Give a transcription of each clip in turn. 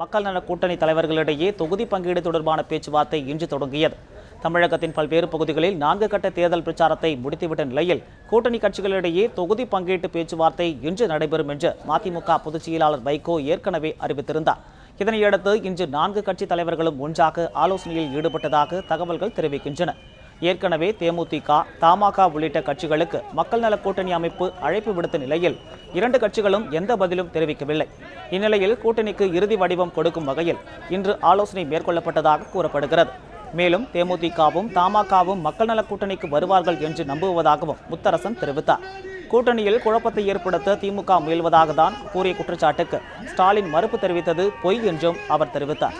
மக்கள் நல கூட்டணி தலைவர்களிடையே தொகுதி பங்கீடு தொடர்பான பேச்சுவார்த்தை இன்று தொடங்கியது. தமிழகத்தின் பல்வேறு பகுதிகளில் நான்கு கட்ட தேர்தல் பிரச்சாரத்தை முடித்துவிட்ட நிலையில் கூட்டணி கட்சிகளிடையே தொகுதி பங்கீட்டு பேச்சுவார்த்தை இன்று நடைபெறும் என்று மதிமுக பொதுச் செயலாளர் வைகோ ஏற்கனவே அறிவித்திருந்தார். இதனையடுத்து இன்று நான்கு கட்சி தலைவர்களும் ஒன்றாக ஆலோசனையில் ஈடுபட்டதாக தகவல்கள் தெரிவிக்கின்றன. ஏற்கனவே தேமுதிக தமாக உள்ளிட்ட கட்சிகளுக்கு மக்கள் நல கூட்டணி அமைப்பு அழைப்பு விடுத்த நிலையில் இரண்டு கட்சிகளும் எந்த பதிலும் தெரிவிக்கவில்லை. இந்நிலையில் கூட்டணிக்கு இறுதி வடிவம் கொடுக்கும் வகையில் இன்று ஆலோசனை மேற்கொள்ளப்பட்டதாக கூறப்படுகிறது. மேலும் தேமுதிகவும் தமாகவும் மக்கள் நல கூட்டணிக்கு வருவார்கள் என்று நம்புவதாகவும் முத்தரசன் தெரிவித்தார். கூட்டணியில் குழப்பத்தை ஏற்படுத்த திமுக முயல்வதாக தான் கூறிய குற்றச்சாட்டுக்கு ஸ்டாலின் மறுப்பு தெரிவித்தது பொய் என்றும் அவர் தெரிவித்தார்.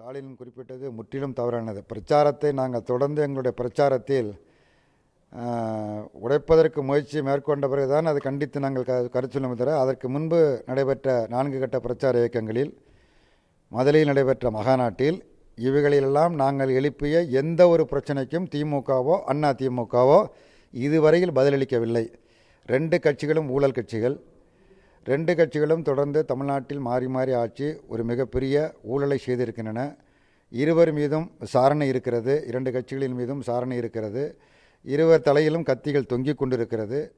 ஸ்டாலின் குறிப்பிட்டது முற்றிலும் தவறானது. பிரச்சாரத்தை நாங்கள் தொடர்ந்து எங்களுடைய பிரச்சாரத்தில் உடைப்பதற்கு முயற்சி மேற்கொண்ட பிறகுதான் அது கண்டித்து நாங்கள் க கருத்துள்ளோம் தவிர அதற்கு முன்பு நடைபெற்ற நான்கு கட்ட பிரச்சார இயக்கங்களில் மதுரையில் நடைபெற்ற மகாநாட்டில் இவைகளிலெல்லாம் நாங்கள் எழுப்பிய எந்த ஒரு பிரச்சனைக்கும் திமுகவோ அண்ணா திமுகவோ இதுவரையில் பதிலளிக்கவில்லை. ரெண்டு கட்சிகளும் ஊழல் கட்சிகள். ரெண்டு கட்சிகளும் தொடர்ந்து தமிழ்நாட்டில் மாறி மாறி ஆட்சி ஒரு மிகப்பெரிய ஊழலை செய்திருக்கின்றன. இருவர் மீதும் விசாரணை இருக்கிறது. இரண்டு கட்சிகளின் மீதும் விசாரணை இருக்கிறது. இருவர் தலையிலும் கத்திகள் தொங்கிக் கொண்டிருக்கிறது.